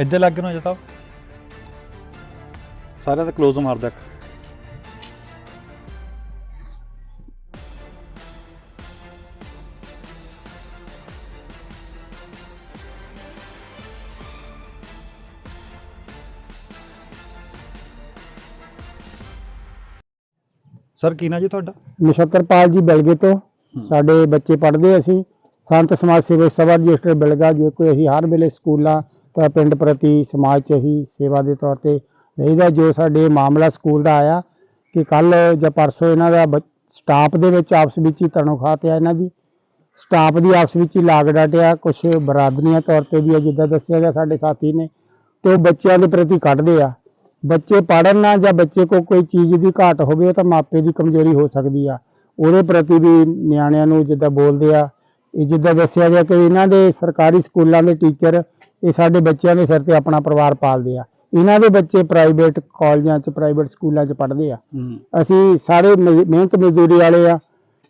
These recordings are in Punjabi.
ਇੱਧਰ ਲੱਗ ਨਾ ਜੀ ਸਾਹਿਬ ਸਾਰਿਆਂ ਦਾ ক্লোਜ਼ ਮਾਰ ਦੇ ਸਰ ਕੀ ਨਾ ਜੀ ਤੁਹਾਡਾ? ਨਛੱਤਰਪਾਲ ਜੀ ਬਿਲਗੇ ਤੋਂ। ਸਾਡੇ ਬੱਚੇ ਪੜ੍ਹਦੇ ਅਸੀਂ। ਸੰਤ ਸਮਾਜ ਸੇਵਕ ਸਭਾ ਰਜਿਸਟਰ ਬਿਲਗਾ ਜੇ ਕੋਈ ਅਸੀਂ ਹਰ ਵੇਲੇ ਸਕੂਲਾਂ ਤਾਂ ਪਿੰਡ ਪ੍ਰਤੀ ਸਮਾਜ ਚ ਹੀ ਸੇਵਾ ਦੇ ਤੌਰ ਤੇ ਰਹੀਦਾ। ਜੋ ਸਾਡੇ ਮਾਮਲਾ ਸਕੂਲ ਦਾ ਆਇਆ ਕਿ ਕੱਲ ਜਾਂ ਪਰਸੋਂ ਇਹਨਾਂ ਦਾ ਸਟਾਫ ਦੇ ਵਿੱਚ ਆਪਸ ਵਿੱਚ ਹੀ ਤਣੋਖਾਹ ਆ ਇਹਨਾਂ ਦੀ। ਸਟਾਫ ਦੀ ਆਪਸ ਵਿੱਚ ਹੀ ਲਾਗ ਡਾਟਿਆ ਕੁਝ ਬਰਾਦਰੀਆਂ ਤੌਰ ਤੇ ਵੀ ਆ, ਜਿੱਦਾਂ ਦੱਸਿਆ ਗਿਆ ਸਾਡੇ ਸਾਥੀ ਨੇ, ਤੇ ਉਹ ਬੱਚਿਆਂ ਦੇ ਪ੍ਰਤੀ ਕੱਢਦੇ ਆ। ਬੱਚੇ ਪੜਨ ਨਾ ਜਾਂ ਬੱਚੇ ਕੋ ਕੋਈ ਚੀਜ਼ ਦੀ ਘਾਟ ਹੋਵੇ ਤਾਂ ਮਾਪੇ ਦੀ ਕਮਜ਼ੋਰੀ ਹੋ ਸਕਦੀ ਆ। ਉਹਦੇ ਪ੍ਰਤੀ ਵੀ ਨਿਆਣਿਆਂ ਨੂੰ ਜਿੱਦਾਂ ਬੋਲਦੇ ਆ। ਇਹ ਜਿੱਦਾਂ ਦੱਸਿਆ ਗਿਆ ਕਿ ਇਹਨਾਂ ਦੇ ਸਰਕਾਰੀ ਸਕੂਲਾਂ ਦੇ ਟੀਚਰ ਇਹ ਸਾਡੇ ਬੱਚਿਆਂ ਦੇ ਸਿਰ ਤੇ ਆਪਣਾ ਪਰਿਵਾਰ ਪਾਲਦੇ ਆ। ਇਹਨਾਂ ਦੇ ਬੱਚੇ ਪ੍ਰਾਈਵੇਟ ਕਾਲਜਾਂ 'ਚ ਪ੍ਰਾਈਵੇਟ ਸਕੂਲਾਂ 'ਚ ਪੜ੍ਹਦੇ ਆ। ਅਸੀਂ ਸਾਰੇ ਮਿਹ- ਮਿਹਨਤ ਮਜ਼ਦੂਰੀ ਵਾਲੇ ਆ।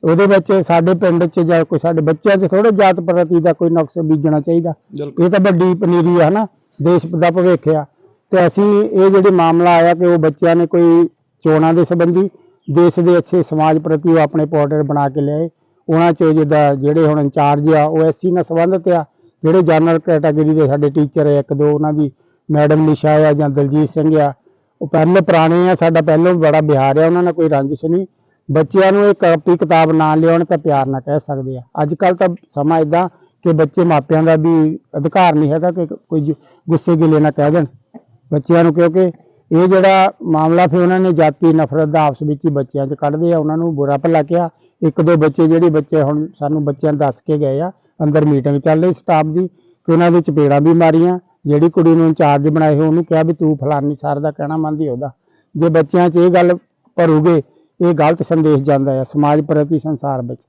ਉਹਦੇ ਵਿੱਚ ਸਾਡੇ ਪਿੰਡ 'ਚ ਜਾਂ ਕੋਈ ਸਾਡੇ ਬੱਚਿਆਂ 'ਚ ਥੋੜੇ ਜਾਤ ਪ੍ਰਤੀ ਦਾ ਕੋਈ ਨੁਕਸ ਬੀਜਣਾ ਚਾਹੀਦਾ। ਬਿਲਕੁਲ। ਇਹ ਤਾਂ ਵੱਡੀ ਪਨੀਰੀ ਆ ਹਨਾ ਦੇਸ਼ ਦਾ ਭਵਿੱਖ ਆ। ਤੇ ਅਸੀਂ ਇਹ ਜਿਹੜੇ ਮਾਮਲਾ ਆਇਆ ਕਿ ਉਹ ਬੱਚਿਆਂ ਨੇ ਕੋਈ ਚੋਣਾਂ ਦੇ ਸੰਬੰਧੀ ਦੇਸ਼ ਦੇ ਅੱਛੇ ਸਮਾਜ ਪ੍ਰਤੀ ਉਹ ਆਪਣੇ ਪੋਰਟਰੇਟ ਬਣਾ ਕੇ ਲਿਆਏ। ਉਹਨਾਂ 'ਚ ਜਿੱਦਾਂ ਜਿਹੜੇ ਹੁਣ ਇੰਚਾਰਜ ਆ ਉਹ ਐਸਸੀ ਨਾਲ ਸੰਬੰਧਿਤ ਆ। ਜਿਹੜੇ ਜਨਰਲ ਕੈਟਾਗਰੀ ਦੇ ਸਾਡੇ ਟੀਚਰ ਆ, ਇੱਕ ਦੋ ਉਹਨਾਂ ਦੀ ਮੈਡਮ ਨਿਸ਼ਾ ਆ ਜਾਂ ਦਲਜੀਤ ਸਿੰਘ ਆ, ਉਹ ਪਹਿਲੇ ਪੁਰਾਣੇ ਆ, ਸਾਡਾ ਪਹਿਲੋਂ ਬੜਾ ਬਿਹਾਰ ਆ, ਉਹਨਾਂ ਨਾਲ ਕੋਈ ਰੰਜਿਸ਼ ਨਹੀਂ। ਬੱਚਿਆਂ ਨੂੰ ਇਹ ਕਾਪੀ ਕਿਤਾਬ ਨਾ ਲਿਆਉਣ ਤਾਂ ਪਿਆਰ ਨਾਲ ਕਹਿ ਸਕਦੇ ਆ। ਅੱਜ ਕੱਲ ਤਾਂ ਸਮਾਂ ਇਦਾਂ ਕਿ ਬੱਚੇ ਮਾਪਿਆਂ ਦਾ ਵੀ ਅਧਿਕਾਰ ਨਹੀਂ ਹੈਗਾ ਕਿ ਕੋਈ ਗੁੱਸੇ ਗਿਲੇ ਨਾ ਕਹਿ ਦੇਣ ਬੱਚਿਆਂ ਨੂੰ, ਕਿਉਂਕਿ ਇਹ ਜਿਹੜਾ ਮਾਮਲਾ ਫਿਰ ਉਹਨਾਂ ਨੇ ਜਾਤੀ ਨਫ਼ਰਤ ਦਾ ਆਪਸ ਵਿੱਚ ਹੀ ਬੱਚਿਆਂ 'ਚ ਕੱਢਦੇ ਆ, ਉਹਨਾਂ ਨੂੰ ਬੁਰਾ ਭਲਾ ਕਿਹਾ। ਇੱਕ ਦੋ ਬੱਚੇ, ਜਿਹੜੇ ਬੱਚੇ ਹੁਣ ਸਾਨੂੰ ਬੱਚਿਆਂ ਨੂੰ ਦੱਸ ਕੇ ਗਏ ਆ ਅੰਦਰ ਮੀਟਿੰਗ ਚੱਲ ਰਹੀ ਸਟਾਫ ਦੀ ਕਿ ਉਹਨਾਂ ਦੇ ਚਪੇੜਾਂ ਵੀ ਮਾਰੀਆਂ, ਜਿਹੜੀ ਕੁੜੀ ਨੂੰ ਇੰਚਾਰਜ ਬਣਾਏ ਹੋਏ, ਉਹਨੂੰ ਕਿਹਾ ਵੀ ਤੂੰ ਫਲਾਨੀ ਸਰ ਦਾ ਕਹਿਣਾ ਮੰਨਦੀ ਉਹਦਾ। ਜੇ ਬੱਚਿਆਂ 'ਚ ਇਹ ਗੱਲ ਭਰੂਗੇ, ਇਹ ਗਲਤ ਸੰਦੇਸ਼ ਜਾਂਦਾ ਹੈ ਸਮਾਜ ਪ੍ਰਤੀ ਸੰਸਾਰ ਵਿੱਚ।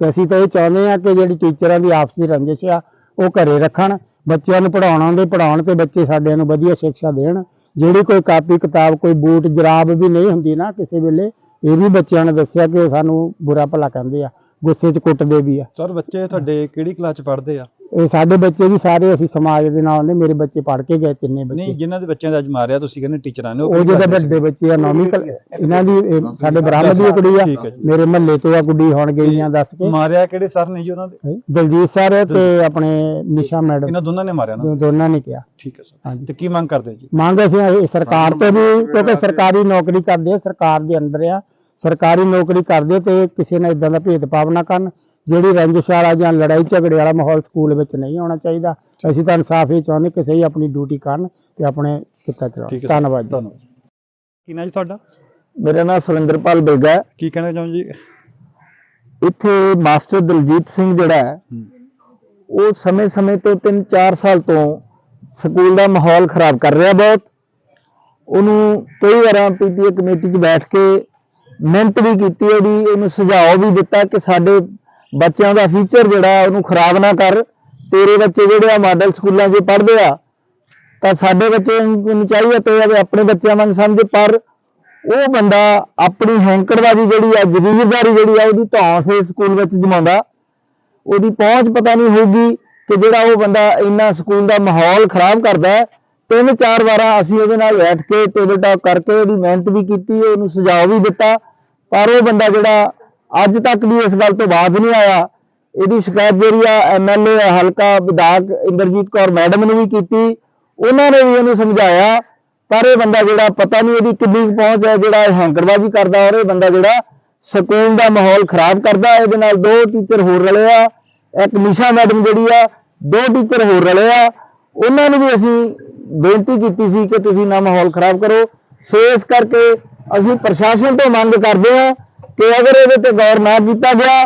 ਤੇ ਅਸੀਂ ਤਾਂ ਇਹ ਚਾਹੁੰਦੇ ਹਾਂ ਕਿ ਜਿਹੜੀ ਟੀਚਰਾਂ ਦੀ ਆਪਸੀ ਰੰਜਿਸ਼ ਆ, ਉਹ ਘਰੇ ਰੱਖਣ, ਬੱਚਿਆਂ ਨੂੰ ਪੜਾਉਣ ਦੇ ਪੜਾਉਣ ਤੇ ਬੱਚੇ ਸਾਡਿਆਂ ਨੂੰ ਵਧੀਆ ਸਿੱਖਿਆ ਦੇਣ। ਜਿਹੜੀ ਕੋਈ ਕਾਪੀ ਕਿਤਾਬ, ਕੋਈ ਬੂਟ, ਜਰਾਬ ਵੀ ਨਹੀਂ ਹੁੰਦੀ ਨਾ ਕਿਸੇ ਵੇਲੇ, ਇਹ ਵੀ ਬੱਚਿਆਂ ਨੇ ਦੱਸਿਆ ਕਿ ਸਾਨੂੰ ਬੁਰਾ ਭਲਾ ਕਹਿੰਦੇ ਆ। ਗੁੱਸੇ 'ਚ ਕੁੱਟਦੇ ਵੀ ਆ। ਸਰ ਬੱਚੇ ਤੁਹਾਡੇ ਕਿਹੜੀ ਕਲਾਸ ਚ ਪੜ੍ਹਦੇ ਆ? ਇਹ ਸਾਡੇ ਬੱਚੇ ਵੀ ਸਾਰੇ ਅਸੀਂ ਸਮਾਜ ਦੇ ਨਾਲ ਨੇ ਮੇਰੇ ਬੱਚੇ ਪੜ੍ਹ ਕੇ ਗਏ ਤਿੰਨੇ ਨਹੀਂ ਬੱਚੇ ਜਿਨ੍ਹਾਂ ਦੇ ਬੱਚਿਆਂ ਦਾ ਅੱਜ ਮਾਰਿਆ ਤੁਸੀਂ ਕਹਿੰਦੇ ਟੀਚਰਾਂ ਨੇ ਉਹ ਜਿਹੜੇ? ਵੱਡੇ ਬੱਚੇ ਆ ਨੌਵੀਂ ਕਲ- ਇਹਨਾਂ ਦੀ ਇਹ ਸਾਡੇ ਬਰਾਮਦ ਦੀ ਕੁੜੀ ਆ। ਠੀਕ ਹੈ ਜੀ। ਮੇਰੇ ਮਹੱਲੇ ਤੋਂ ਆ ਗੁੱਡੀ ਹੁਣ ਗਈਆਂ ਦੱਸ ਕੇ। ਮਾਰਿਆ ਕਿਹੜੇ ਸਰ ਨੇ ਜੀ ਉਹਨਾਂ ਦੇ? ਦਲਜੀਤ ਸਰ ਤੇ ਆਪਣੇ ਨਿਸ਼ਾ ਮੈਡਮ। ਇਹਨਾਂ ਦੋਨਾਂ ਨੇ ਮਾਰਿਆ ਨਾ? ਦੋ- ਦੋਨਾਂ ਨੇ ਕਿਹਾ। ਠੀਕ ਹੈ ਸਰ। ਹਾਂਜੀ। ਤੇ ਕੀ ਮੰਗ ਕਰਦੇ ਜੀ? ਮੰਗ ਅਸੀਂ ਇਹ ਸਰਕਾਰ ਤੋਂ ਵੀ ਕਿਉਂਕਿ ਸਰਕਾਰੀ ਨੌਕਰੀ ਕਰਦੇ ਆ ਸਰਕਾਰ ਦੇ ਅੰਦਰ ਆ। ਸਰਕਾਰੀ ਨੌਕਰੀ ਕਰਦੇ ਤੇ ਕਿਸੇ ਨਾਲ ਇਦਾਂ ਦਾ ਭੇਦਭਾਵ ਨਾ ਕਰਨ ਜਿਹੜੀ ਰੰਜਿਸ਼ ਵਾਲਾ ਜਾਂ ਲੜਾਈ ਝਗੜੇ ਵਾਲਾ ਮਾਹੌਲ ਸਕੂਲ ਵਿੱਚ ਨਹੀਂ ਹੋਣਾ ਚਾਹੀਦਾ। ਅਸੀਂ ਤਾਂ ਇਨਸਾਫ ਹੀ ਚਾਹੁੰਦੇ ਕਿ ਸਹੀ ਆਪਣੀ ਡਿਊਟੀ ਕਰਨ ਤੇ ਆਪਣੇ ਕਿੱਤਾ ਚਲਾਉਣ। ਧੰਨਵਾਦ ਜੀ। ਧੰਨਵਾਦ। ਕੀ ਨਾਂ ਜੀ ਤੁਹਾਡਾ? ਮੇਰਾ ਨਾਮ ਸੁਰਿੰਦਰਪਾਲ ਬਿਲਗਾ ਹੈ। ਕੀ ਕਹਿਣਾ ਚਾਹੋ ਜੀ? ਇੱਥੇ ਮਾਸਟਰ ਦਲਜੀਤ ਸਿੰਘ ਜਿਹੜਾ ਹੈ ਹੂੰ। ਉਹ ਸਮੇਂ-ਸਮੇਂ ਤੋਂ 3-4 ਸਾਲ ਤੋਂ ਸਕੂਲ ਦਾ ਮਾਹੌਲ ਖਰਾਬ ਕਰ ਰਿਹਾ ਬਹੁਤ। ਉਹਨੂੰ ਕਈ ਵਾਰਾਂ ਪੀਟੀਏ ਕਮੇਟੀ 'ਚ ਬੈਠ ਕੇ ਮਿਹਨਤ ਵੀ ਕੀਤੀ ਉਹਦੀ ਉਹਨੂੰ ਸੁਝਾਅ ਵੀ ਦਿੱਤਾ ਕਿ ਸਾਡੇ ਬੱਚਿਆਂ ਦਾ ਫਿਊਚਰ ਜਿਹੜਾ ਉਹਨੂੰ ਖਰਾਬ ਨਾ ਕਰ। ਤੇਰੇ ਬੱਚੇ ਜਿਹੜੇ ਆ ਮਾਡਲ ਸਕੂਲਾਂ 'ਚ ਪੜ੍ਹਦੇ ਆ, ਤਾਂ ਸਾਡੇ ਬੱਚੇ ਨੂੰ ਚਾਹੀਦਾ ਤੇ ਵੀ ਆਪਣੇ ਬੱਚਿਆਂ ਵਾਂਗ ਸਮਝ ਪਰ ਉਹ ਬੰਦਾ ਆਪਣੀ ਹੈਂਕੜਵਾਦੀ ਜਿਹੜੀ ਆ, ਜ਼ਗੀਰਦਾਰੀ ਜਿਹੜੀ ਆ, ਉਹਦੀ ਧੌਂਸ ਇਸ ਸਕੂਲ ਵਿੱਚ ਜਮਾਉਂਦਾ। ਉਹਦੀ ਪਹੁੰਚ ਪਤਾ ਨਹੀਂ ਹੋਊਗੀ ਕਿ ਜਿਹੜਾ ਉਹ ਬੰਦਾ ਇੰਨਾ ਸਕੂਲ ਦਾ ਮਾਹੌਲ ਖਰਾਬ ਕਰਦਾ ਤਿੰਨ ਚਾਰ ਵਾਰਾਂ ਅਸੀਂ ਉਹਦੇ ਨਾਲ ਬੈਠ ਕੇ, ਟੇਬਲ ਟਾਕ ਕਰਕੇ ਉਹਦੀ ਮਿਹਨਤ ਵੀ ਕੀਤੀ, ਉਹਨੂੰ ਸੁਝਾਅ ਵੀ ਦਿੱਤਾ। ਪਰ ਉਹ ਬੰਦਾ ਜਿਹੜਾ ਅੱਜ ਤੱਕ ਵੀ ਇਸ ਗੱਲ ਤੋਂ ਬਾਅਦ ਨਹੀਂ ਆਇਆ, ਇਹਦੀ ਸ਼ਿਕਾਇਤ ਜਿਹੜੀ ਆ ਐਮਐਲਏ ਹਲਕਾ ਵਿਧਾਇਕ ਇੰਦਰਜੀਤ ਕੌਰ ਮੈਡਮ ਨੇ ਵੀ ਕੀਤੀ, ਉਹਨਾਂ ਨੇ ਵੀ ਇਹਨੂੰ ਸਮਝਾਇਆ, ਪਰ ਇਹ ਬੰਦਾ ਜਿਹੜਾ ਪਤਾ ਨਹੀਂ ਇਹਦੀ ਕਿੰਨੀ ਕੁ ਪਹੁੰਚ ਹੈ, ਜਿਹੜਾ ਇਹ ਹੈਂਕੜਬਾਜ਼ੀ ਕਰਦਾ ਔਰ ਇਹ ਬੰਦਾ ਜਿਹੜਾ ਸਕੂਲ ਦਾ ਮਾਹੌਲ ਖਰਾਬ ਕਰਦਾ, ਇਹਦੇ ਨਾਲ ਦੋ ਟੀਚਰ ਹੋਰ ਰਲੇ ਆ, ਇੱਕ ਨਿਸ਼ਾ ਮੈਡਮ ਜਿਹੜੀ ਆ, ਦੋ ਟੀਚਰ ਹੋਰ ਰਲੇ ਆ, ਉਹਨਾਂ ਨੂੰ ਵੀ ਅਸੀਂ ਬੇਨਤੀ ਕੀਤੀ ਸੀ ਕਿ ਤੁਸੀਂ ਨਾ ਮਾਹੌਲ ਖਰਾਬ ਕਰੋ, ਸੋ ਇਸ ਕਰਕੇ ਅਸੀਂ ਪ੍ਰਸ਼ਾਸਨ ਤੋਂ ਮੰਗ ਕਰਦੇ ਹਾਂ ਕਿ ਅਗਰ ਇਹਦੇ ਤੇ ਗੌਰ ਨਾ ਕੀਤਾ ਗਿਆ,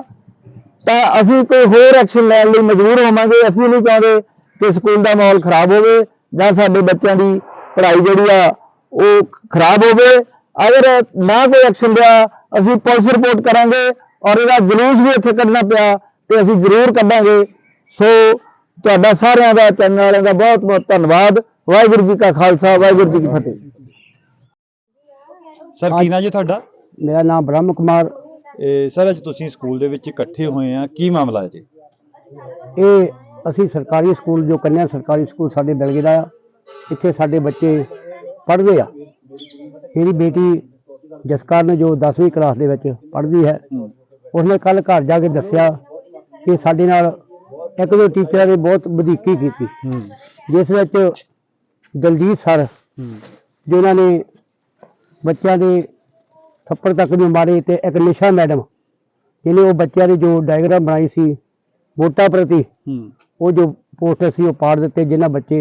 ਤਾਂ ਅਸੀਂ ਕੋਈ ਹੋਰ ਐਕਸ਼ਨ ਲੈਣ ਲਈ ਮਜਬੂਰ ਹੋਵਾਂਗੇ। ਅਸੀਂ ਨਹੀਂ ਚਾਹੁੰਦੇ ਕਿ ਸਕੂਲ ਦਾ ਮਾਹੌਲ ਖਰਾਬ ਹੋਵੇ ਜਾਂ ਸਾਡੇ ਬੱਚਿਆਂ ਦੀ ਪੜ੍ਹਾਈ ਜਿਹੜੀ ਆ, ਉਹ ਖਰਾਬ ਹੋਵੇ। ਅਗਰ ਨਾ ਕੋਈ ਐਕਸ਼ਨ ਲਿਆ, ਅਸੀਂ ਪੁਲਿਸ ਰਿਪੋਰਟ ਕਰਾਂਗੇ ਔਰ ਇਹਦਾ ਜਲੂਸ ਵੀ ਇੱਥੇ ਕੱਢਣਾ ਪਿਆ ਤੇ ਅਸੀਂ ਜ਼ਰੂਰ ਕੱਢਾਂਗੇ। ਸੋ ਤੁਹਾਡਾ ਸਾਰਿਆਂ ਦਾ, ਚੈਨਲ ਵਾਲਿਆਂ ਦਾ ਬਹੁਤ ਬਹੁਤ ਧੰਨਵਾਦ। ਵਾਹਿਗੁਰੂ ਜੀ ਕਾ ਖਾਲਸਾ, ਵਾਹਿਗੁਰੂ ਜੀ ਕੀ ਫਤਿਹ। ਸਰ ਕੀ ਨਾਂ ਜੀ ਤੁਹਾਡਾ? ਮੇਰਾ ਨਾਮ ਬ੍ਰਹਮ ਕੁਮਾਰ। ਇਹ ਸਰ ਅੱਜ ਤੁਸੀਂ ਸਕੂਲ ਦੇ ਵਿੱਚ ਇਕੱਠੇ ਹੋਏ ਆ। ਕੀ ਮਾਮਲਾ ਹੈ ਜੀ? ਇਹ ਅਸੀਂ ਸਰਕਾਰੀ ਸਕੂਲ ਜੋ ਕੰਨਿਆ ਸਰਕਾਰੀ ਸਕੂਲ ਸਾਡੇ ਬਿਲਗੇ ਦਾ ਆ ਇੱਥੇ ਸਾਡੇ ਬੱਚੇ ਪੜ੍ਹਦੇ ਆ। ਮੇਰੀ ਬੇਟੀ ਜਸਕਰਨ ਜੋ 10ਵੀਂ ਕਲਾਸ ਦੇ ਵਿੱਚ ਪੜ੍ਹਦੀ ਹੈ ਉਸਨੇ ਕੱਲ ਘਰ ਜਾ ਕੇ ਦੱਸਿਆ ਕਿ ਸਾਡੇ ਨਾਲ ਇੱਕ ਦੋ ਟੀਚਰਾਂ ਨੇ ਬਹੁਤ ਵਧੀਕੀ ਕੀਤੀ। ਜਿਸ ਵਿੱਚ ਦਲਜੀਤ ਸਰ ਜਿਨ੍ਹਾਂ ਨੇ ਬੱਚਿਆਂ ਦੇ ਥੱਪੜ ਤੱਕ ਵੀ ਮਾਰੇ ਤੇ ਇੱਕ ਨਿਸ਼ਾ ਮੈਡਮ ਜਿਹਨੇ ਉਹ ਬੱਚਿਆਂ ਦੀ ਜੋ ਡਾਇਗਰਾਮ ਬਣਾਈ ਸੀ ਵੋਟਾਂ ਪ੍ਰਤੀ ਹੂੰ। ਉਹ ਜੋ ਪੋਸਟਰ ਸੀ ਉਹ ਪਾੜ ਦਿੱਤੇ ਜਿਨ੍ਹਾਂ ਬੱਚੇ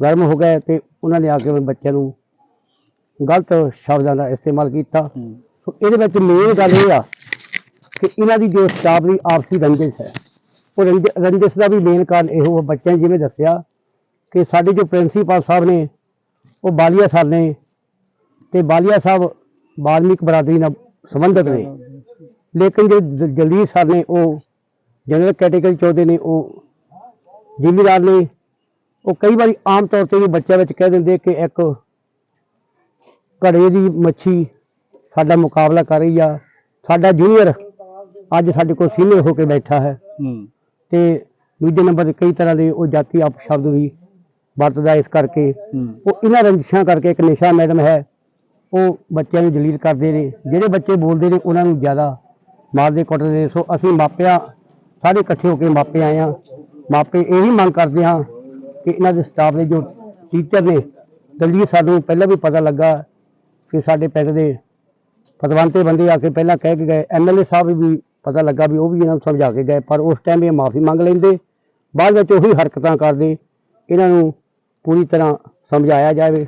ਗਰਮ ਹੋ ਗਏ ਤੇ ਉਹਨਾਂ ਨੇ ਆ ਕੇ ਬੱਚਿਆਂ ਨੂੰ ਗਲਤ ਸ਼ਬਦਾਂ ਦਾ ਇਸਤੇਮਾਲ ਕੀਤਾ। ਸੋ ਇਹਦੇ ਵਿੱਚ ਮੇਨ ਗੱਲ ਇਹ ਆ ਕਿ ਇਹਨਾਂ ਦੀ ਜੋ ਸਟਾਫ ਦੀ ਆਪਸੀ ਰੰਜਿਸ਼ ਹੈ ਉਹ ਰੰਜ- ਰੰਜਿਸ਼ ਦਾ ਵੀ ਮੇਨ ਕਾਰਨ ਇਹੋ ਆ ਬੱਚਿਆਂ ਜਿਵੇਂ ਦੱਸਿਆ ਕਿ ਸਾਡੇ ਜੋ ਪ੍ਰਿੰਸੀਪਲ ਸਾਹਿਬ ਨੇ ਉਹ ਬਾਲੀਆ ਸਰ ਨੇ ਤੇ ਬਾਲੀਆ ਸਾਹਿਬ ਬਾਲਮਿਕ ਬਰਾਦਰੀ ਨਾਲ ਸੰਬੰਧਿਤ ਨੇ। ਲੇਕਿਨ ਜੋ ਜ- ਜਗਦੀਸ਼ ਸਰ ਨੇ ਉਹ ਜਨਰਲ ਕੈਟੇਗਰੀ ਚੋਦੇ ਨੇ ਉਹ ਜ਼ਿਮੀਦਾਰ ਨੇ। ਉਹ ਕਈ ਵਾਰੀ ਆਮ ਤੌਰ ਤੇ ਵੀ ਬੱਚਿਆਂ ਵਿੱਚ ਕਹਿ ਦਿੰਦੇ ਕਿ ਇੱਕ ਘੜੇ ਦੀ ਮੱਛੀ ਸਾਡਾ ਮੁਕਾਬਲਾ ਕਰ ਰਹੀ ਆ। ਸਾਡਾ ਜੂਨੀਅਰ ਅੱਜ ਸਾਡੇ ਕੋਲ ਸੀਨੀਅਰ ਹੋ ਕੇ ਬੈਠਾ ਹੈ। ਤੇ ਦੂਜੇ ਨੰਬਰ ਤੇ ਕਈ ਤਰ੍ਹਾਂ ਦੇ ਉਹ ਜਾਤੀ ਅਪਸ਼ਬਦ ਵੀ ਵਰਤਦਾ ਇਸ ਕਰਕੇ। ਉਹ ਇਹਨਾਂ ਰੰਜਿਸ਼ਾਂ ਕਰਕੇ ਇੱਕ ਨਿਸ਼ਾ ਮੈਡਮ ਹੈ ਉਹ ਬੱਚਿਆਂ ਨੂੰ ਜਲੀਲ ਕਰਦੇ ਨੇ। ਜਿਹੜੇ ਬੱਚੇ ਬੋਲਦੇ ਨੇ, ਉਹਨਾਂ ਨੂੰ ਜ਼ਿਆਦਾ ਮਾਰਦੇ ਕੁੱਟਦੇ ਨੇ। ਸੋ ਅਸੀਂ ਮਾਪਿਆਂ ਸਾਰੇ ਇਕੱਠੇ ਹੋ ਕੇ ਮਾਪੇ ਆਏ ਹਾਂ। ਮਾਪੇ ਇਹੀ ਮੰਗ ਕਰਦੇ ਹਾਂ ਕਿ ਇਹਨਾਂ ਦੇ ਸਟਾਫ ਦੇ ਜੋ ਟੀਚਰ ਨੇ, ਦਲਜੀਤ ਸਾਨੂੰ ਪਹਿਲਾਂ ਵੀ ਪਤਾ ਲੱਗਾ ਕਿ ਸਾਡੇ ਪਿੰਡ ਦੇ ਪਤਵੰਤੇ ਬੰਦੇ ਆ ਕੇ ਪਹਿਲਾਂ ਕਹਿ ਕੇ ਗਏ। ਐਮਐਲਏ ਸਾਹਿਬ ਵੀ ਪਤਾ ਲੱਗਾ ਵੀ ਉਹ ਵੀ ਇਹਨਾਂ ਨੂੰ ਸਮਝਾ ਕੇ ਗਏ, ਪਰ ਉਸ ਟਾਈਮ ਇਹ ਮਾਫੀ ਮੰਗ ਲੈਂਦੇ। ਬਾਅਦ ਵਿੱਚ ਉਹੀ ਹਰਕਤਾਂ ਕਰਦੇ। ਇਹਨਾਂ ਨੂੰ ਪੂਰੀ ਤਰ੍ਹਾਂ ਸਮਝਾਇਆ ਜਾਵੇ।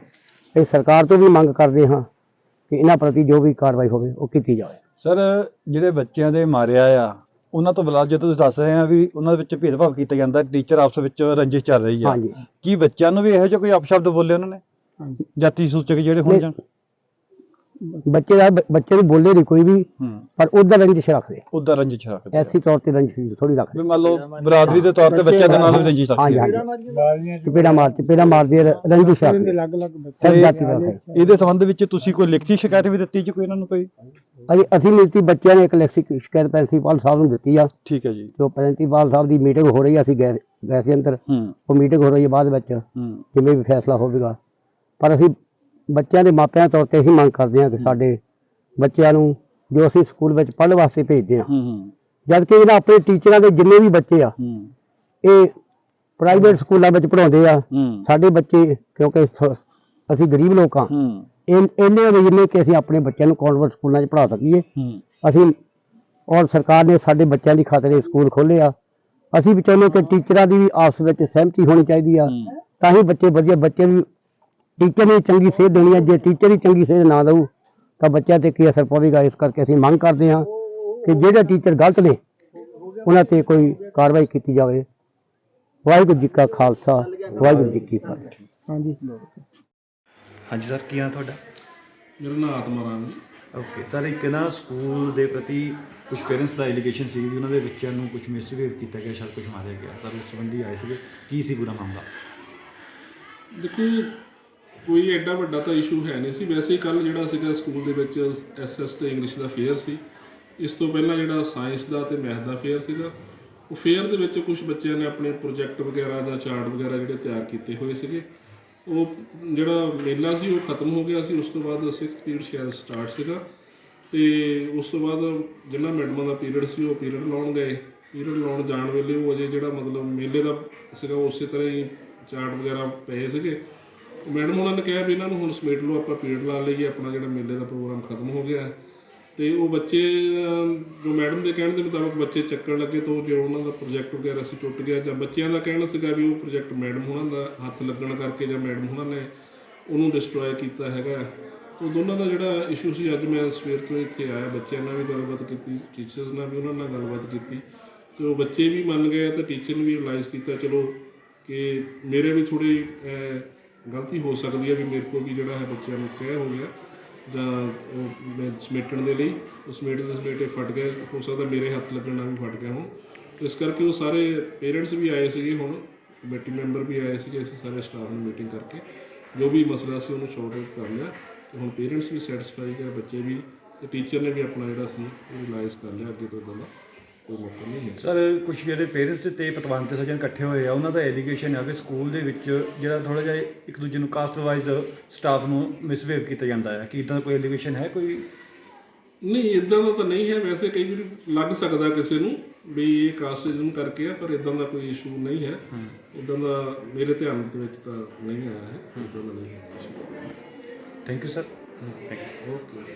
ਇਹ ਸਰਕਾਰ ਤੋਂ ਵੀ ਮੰਗ ਕਰਦੇ ਹਾਂ। ਕਿ ਇਹਨਾਂ ਪ੍ਰਤੀ ਜੋ ਵੀ ਕਾਰਵਾਈ ਹੋਵੇ ਉਹ ਕੀਤੀ ਜਾਵੇ। ਸਰ ਜਿਹੜੇ ਬੱਚਿਆਂ ਦੇ ਮਾਰਿਆ ਆ ਉਹਨਾਂ ਤੋਂ ਬਲਾ ਜੇ ਤੁਸੀਂ ਦੱਸ ਰਹੇ ਆ ਵੀ ਉਹਨਾਂ ਦੇ ਵਿੱਚ ਭੇਦਭਾਵ ਕੀਤਾ ਜਾਂਦਾ ਟੀਚਰ ਆਪਸ ਵਿੱਚ ਰੰਜਿਸ਼ ਚੱਲ ਰਹੀ ਆ। ਹਾਂਜੀ। ਕੀ ਬੱਚਿਆਂ ਨੂੰ ਵੀ ਇਹੋ ਜਿਹਾ ਕੋਈ ਅਪਸ਼ਬਦ ਬੋਲੇ ਉਹਨਾਂ ਨੇ? ਜਾਤੀ ਸੂਚਕ ਜਿਹੜੇ ਹੋਣ। ਜਾਣ ਬੱਚੇ ਦਾ ਬੱਚੇ ਨੂੰ ਬੋਲੇ ਨਹੀਂ ਕੋਈ ਵੀ ਹੂੰ। ਪਰ ਉਹਦਾ ਰੰਜਿਸ਼ ਰੱਖਦੇ ਉਦਾਂ ਰੰਜਿਸ਼ ਰੱਖਦੇ ਆ। ਐਸੀ ਤੌਰ ਤੇ ਰੰਜਿਸ਼ ਥੋੜੀ ਰੱਖਦੇ ਵੀ ਮੰਨ ਲਓ ਬਰਾਦਰੀ ਦੇ ਤੌਰ ਤੇ ਬੱਚਿਆਂ ਦੇ ਨਾਲ ਵੀ ਰੰਜਿਸ਼ ਰੱਖਦੇ ਹਾਂਜੀ ਆ। ਹਾਂਜੀ ਚਪੇੜਾ ਮਾਰ ਚਪੇੜਾ ਮਾਰਦੀ ਹੈ, ਰੰਜਿਸ਼ ਰੱਖਦੇ ਸਭ ਜਾਤੀ ਦਾ ਹੈ ਇਹਦੇ ਸੰਬੰਧ ਵਿੱਚ ਤੁਸੀਂ ਕੋਈ ਲਿਖਤੀ ਸ਼ਿਕਾਇਤ ਵੀ ਦਿੱਤੀ ਜੀ ਕੋਈ ਇਹਨਾਂ ਨੂੰ ਕੋਈ? ਅਜੀ ਅਸੀਂ ਮਿਲਤੀ ਬੱਚਿਆਂ ਨੇ ਇੱਕ ਲੈਕਸੀ ਸ਼ਿਕਾਇਤ ਪ੍ਰਿੰਸੀਪਲ ਸਾਹਿਬ ਨੂੰ ਦਿੱਤੀ ਆ। ਠੀਕ ਹੈ ਜੀ। ਜੋ ਪ੍ਰਿੰਸੀਪਲ ਸਾਹਿਬ ਦੀ ਮੀਟਿੰਗ ਹੋ ਰਹੀ ਆ ਅਸੀਂ ਗਏ ਗਏ ਸੀ ਅੰਦਰ। ਹੂੰ। ਉਹ ਮੀਟਿੰਗ ਹੋ ਰਹੀ ਹੈ ਬਾਅਦ ਵਿੱਚ। ਹੂੰ। ਜਿਵੇਂ ਵੀ ਫੈਸਲਾ ਹੋਵੇਗਾ। ਪਰ ਅਸੀਂ ਬੱਚਿਆਂ ਦੇ ਮਾਪਿਆਂ ਤੌਰ ਤੇ ਇਹੀ ਮੰਗ ਕਰਦੇ ਹਾਂ ਕਿ ਸਾਡੇ ਬੱਚਿਆਂ ਨੂੰ ਜੋ ਅਸੀਂ ਸਕੂਲ ਵਿੱਚ ਪੜ੍ਹਨ ਵਾਸਤੇ ਭੇਜਦੇ ਹਾਂ ਜਦ ਕਿ ਇਹਨਾਂ ਆਪਣੇ ਟੀਚਰਾਂ ਦੇ ਜਿੰਨੇ ਵੀ ਬੱਚੇ ਆ ਇਹ ਪ੍ਰਾਈਵੇਟ ਸਕੂਲਾਂ ਵਿੱਚ ਪੜ੍ਹਾਉਂਦੇ ਆ। ਸਾਡੇ ਬੱਚੇ ਕਿਉਂਕਿ ਅਸੀਂ ਗਰੀਬ ਲੋਕ ਆ ਇੰਨੇ ਦੇ ਜਿੰਨੇ ਕਿ ਅਸੀਂ ਆਪਣੇ ਬੱਚਿਆਂ ਨੂੰ ਕਨਵਰਟ ਸਕੂਲਾਂ 'ਚ ਪੜ੍ਹਾ ਸਕੀਏ। ਅਸੀਂ ਔਰ ਸਰਕਾਰ ਨੇ ਸਾਡੇ ਬੱਚਿਆਂ ਦੀ ਖਾਤਰ ਇਹ ਸਕੂਲ ਖੋਲ੍ਹੇ ਆ। ਅਸੀਂ ਵੀ ਚਾਹੁੰਦੇ ਕਿ ਟੀਚਰਾਂ ਦੀ ਵੀ ਆਪਸ ਵਿੱਚ ਸਹਿਮਤੀ ਹੋਣੀ ਚਾਹੀਦੀ ਆ। ਤਾਂ ਹੀ ਬੱਚੇ ਵਧੀਆ ਬੱਚੇ ਦੀ ਟੀਚਰ ਨੇ ਚੰਗੀ ਸੇਧ ਦੇਣੀ ਹੈ ਜੇ ਟੀਚਰ ਹੀ ਚੰਗੀ ਸੇਧ ਨਾ ਦਊ ਤਾਂ ਬੱਚਿਆਂ ਤੇ ਕੀ ਅਸਰ ਪਵੇਗਾ? ਇਸ ਕਰਕੇ ਅਸੀਂ ਮੰਗ ਕਰਦੇ ਹਾਂ ਕਿ ਜਿਹੜੇ ਟੀਚਰ ਗਲਤ ਨੇ ਉਹਨਾਂ ਤੇ ਕੋਈ ਕਾਰਵਾਈ ਕੀਤੀ ਜਾਵੇ। ਵਾਹਿਗੁਰੂ ਜੀ ਕਾ ਖਾਲਸਾ ਵਾਹਿਗੁਰੂ ਜੀ ਕੀ ਫਤਿਹ। ਹਾਂਜੀ। ਹਾਂਜੀ ਸਰ ਕੀ ਨਾਂ ਤੁਹਾਡਾ? ਮੇਰਾ ਨਾਮ ਆਤਮਾ ਰਾਮ ਜੀ। ਓਕੇ ਸਰ ਇੱਕ ਨਾ ਸਕੂਲ ਦੇ ਪ੍ਰਤੀ ਕੁਝ ਪੇਰੈਂਟਸ ਦਾ ਐਲੀਗੇਸ਼ਨ ਸੀ ਵੀ ਉਹਨਾਂ ਦੇ ਬੱਚਿਆਂ ਨੂੰ ਕੁਝ ਮਿਸਬਿਹੇਵ ਕੀਤਾ ਗਿਆ ਸ਼ਾਇਦ ਕੁਝ ਮਾਰਿਆ ਗਿਆ। ਸਰ ਉਸ ਸੰਬੰਧੀ ਆਏ ਸੀਗੇ। ਕੀ ਸੀ ਪੂਰਾ ਮਾਮਲਾ? ਦੇਖੋ ਕੋਈ ਐਡਾ ਵੱਡਾ ਤਾਂ ਇਸ਼ੂ ਹੈ ਨਹੀਂ ਸੀ। ਵੈਸੇ ਕੱਲ ਜਿਹੜਾ ਸੀਗਾ ਸਕੂਲ ਦੇ ਵਿੱਚ ਐਸਐਸ ਤੇ ਇੰਗਲਿਸ਼ ਦਾ ਫੇਅਰ ਸੀ। ਇਸ ਤੋਂ ਪਹਿਲਾਂ ਜਿਹੜਾ ਸਾਇੰਸ ਦਾ ਤੇ ਮੈਥ ਦਾ ਫੇਅਰ ਸੀਗਾ। ਉਹ ਫੇਅਰ ਦੇ ਵਿੱਚ ਕੁਝ ਬੱਚਿਆਂ ਨੇ ਆਪਣੇ ਪ੍ਰੋਜੈਕਟ ਵਗੈਰਾ ਜਾਂ ਚਾਰਟ ਵਗੈਰਾ ਜਿਹੜੇ ਤਿਆਰ ਕੀਤੇ ਹੋਏ ਸੀਗੇ। ਉਹ ਜਿਹੜਾ ਮੇਲਾ ਸੀ, ਉਹ ਖਤਮ ਹੋ ਗਿਆ ਸੀ। ਉਸ ਤੋਂ ਬਾਅਦ 6th ਪੀਰੀਅਡ ਸ਼ਾਇਦ ਸਟਾਰਟ ਸੀਗਾ। ਤੇ ਉਸ ਤੋਂ ਬਾਅਦ ਜਿਹੜਾ ਮੈਡਮਾਂ ਦਾ ਪੀਰੀਅਡ ਸੀ, ਉਹ ਪੀਰੀਅਡ ਲਾਉਣ ਗਏ। ਪੀਰੀਅਡ ਲਾਉਣ ਜਾਣ ਵੇਲੇ ਉਹ ਅਜੇ ਜਿਹੜਾ ਮਤਲਬ ਮੇਲੇ ਦਾ ਸੀਗਾ ਉਸੇ ਤਰ੍ਹਾਂ ਹੀ ਚਾਰਟ ਵਗੈਰਾ ਪਏ ਸੀਗੇ। ਮੈਡਮ ਉਹਨਾਂ ਨੇ ਕਿਹਾ ਵੀ ਇਹਨਾਂ ਨੂੰ ਹੁਣ ਸਮੇਟ ਲਓ ਆਪਾਂ ਪੀਰੀਅਡ ਲਾ ਲਈਏ ਆਪਣਾ ਜਿਹੜਾ ਮੇਲੇ ਦਾ ਪ੍ਰੋਗਰਾਮ ਖਤਮ ਹੋ ਗਿਆ ਹੈ। ਤੇ ਉਹ ਬੱਚੇ ਅਮ, ਜੋ ਮੈਡਮ ਦੇ ਕਹਿਣ ਦੇ ਮੁਤਾਬਕ ਬੱਚੇ ਚੱਕਣ ਲੱਗੇ ਤਾਂ ਉਹ ਜੋ ਉਹਨਾਂ ਦਾ ਪ੍ਰੋਜੈਕਟ ਵਗੈਰਾ ਸੀ ਟੁੱਟ ਗਿਆ ਜਾਂ ਬੱਚਿਆਂ ਦਾ ਕਹਿਣਾ ਸੀਗਾ ਵੀ ਉਹ ਪ੍ਰੋਜੈਕਟ ਮੈਡਮ ਉਹਨਾਂ ਦਾ ਹੱਥ ਲੱਗਣ ਕਰਕੇ ਜਾਂ ਮੈਡਮ ਉਹਨਾਂ ਨੇ ਉਹਨੂੰ ਡਿਸਟਰੋਏ ਕੀਤਾ ਹੈਗਾ ਉਹ ਦੋਨਾਂ ਦਾ ਜਿਹੜਾ ਇਸ਼ੂ ਸੀ ਅੱਜ ਮੈਂ ਸਵੇਰ ਤੋਂ ਇੱਥੇ ਆਇਆ ਬੱਚਿਆਂ ਨਾਲ ਵੀ ਗੱਲਬਾਤ ਕੀਤੀ ਟੀਚਰਸ ਨਾਲ ਵੀ ਉਹਨਾਂ ਨਾਲ ਗੱਲਬਾਤ ਕੀਤੀ ਤੇ ਉਹ ਬੱਚੇ ਵੀ ਮੰਨ ਗਏ ਤੇ ਟੀਚਰ ਨੇ ਵੀ ਰਿਅਲਾਈਜ਼ ਕੀਤਾ ਚਲੋ ਕਿ ਮੇਰੇ ਵੀ ਥੋੜੀ ਗਲਤੀ ਹੋ ਸਕਦੀ ਹੈ ਵੀ ਮੇਰੇ ਕੋਲ ਵੀ ਜਿਹੜਾ ਹੈ ਬੱਚਿਆਂ ਨੂੰ ਤੈਅ ਹੋ ਗਿਆ ਜਾਂ ਉਹ ਮੈਂ ਸਮੇਟਣ ਦੇ ਲਈ, ਉਹ ਸਮੇਟ ਦੇ ਸਮੇਟੇ ਫਟ ਗਿਆ ਹੋ ਸਕਦਾ ਮੇਰੇ ਹੱਥ ਲੱਗਣ ਨਾਲ ਵੀ ਫਟ ਗਿਆ ਹੋਣ ਇਸ ਕਰਕੇ ਉਹ ਸਾਰੇ ਪੇਰੈਂਟਸ ਵੀ ਆਏ ਸੀਗੇ ਹੁਣ, ਕਮੇਟੀ ਮੈਂਬਰ ਵੀ ਆਏ ਸੀਗੇ, ਅਸੀਂ ਸਾਰੇ ਸਟਾਫ ਨੂੰ ਮੀਟਿੰਗ ਕਰਕੇ, ਜੋ ਵੀ ਮਸਲਾ ਸੀ ਉਹਨੂੰ ਸੌਰਟ ਆਊਟ ਕਰ ਲਿਆ ਤੇ ਹੁਣ ਪੇਰੈਂਟਸ ਵੀ ਸੈਟੀਸਫਾਈ ਗਏ ਬੱਚੇ ਵੀ, ਤੇ ਟੀਚਰ ਨੇ ਵੀ ਆਪਣਾ ਜਿਹੜਾ ਸੀ ਉਹ ਰਿਅਲਾਈਜ਼ ਕਰ ਲਿਆ ਅੱਗੇ ਤੋਂ ਇਦਾਂ ਦਾ। ਕੋਈ ਮੌਕਾ ਨਹੀਂ ਹੈ। ਸਰ ਕੁਝ ਜਿਹੜੇ ਪੇਰੈਂਟਸ ਤੇ ਪਤਵੰਤੇ ਸੱਜਣ ਇਕੱਠੇ ਹੋਏ ਆ ਉਹਨਾਂ ਦਾ ਐਲੀਗੇਸ਼ਨ ਹੈ ਕਿ ਸਕੂਲ ਦੇ ਵਿੱਚ ਜਿਹੜਾ ਥੋੜਾ ਜਿਹਾ ਇੱਕ ਦੂਜੇ ਨੂੰ ਕਾਸਟ ਵਾਈਜ਼ ਸਟਾਫ ਨੂੰ ਮਿਸਬਿਹੇਵ ਕੀਤਾ ਜਾਂਦਾ ਹੈ ਕਿ ਇਦਾਂ ਦਾ ਕੋਈ ਐਲੀਗੇਸ਼ਨ ਹੈ ਕੋਈ? ਨਹੀਂ ਇਦਾਂ ਦਾ ਤਾਂ ਨਹੀਂ ਹੈ। ਵੈਸੇ ਕਈ ਵਾਰੀ ਲੱਗ ਸਕਦਾ ਕਿਸੇ ਨੂੰ ਵੀ ਇਹ ਕਾਸਟਿਜ਼ਮ ਕਰਕੇ ਆ ਪਰ ਇਦਾਂ ਦਾ ਕੋਈ ਇਸ਼ੂ ਨਹੀਂ ਹੈ। ਇਦਾਂ ਦਾ ਮੇਰੇ ਧਿਆਨ ਦੇ ਵਿੱਚ ਤਾਂ ਨਹੀਂ ਆਇਆ ਹੈ। ਇਦਾਂ ਦਾ ਨਹੀਂ ਹੈ। Thank you sir thank you okay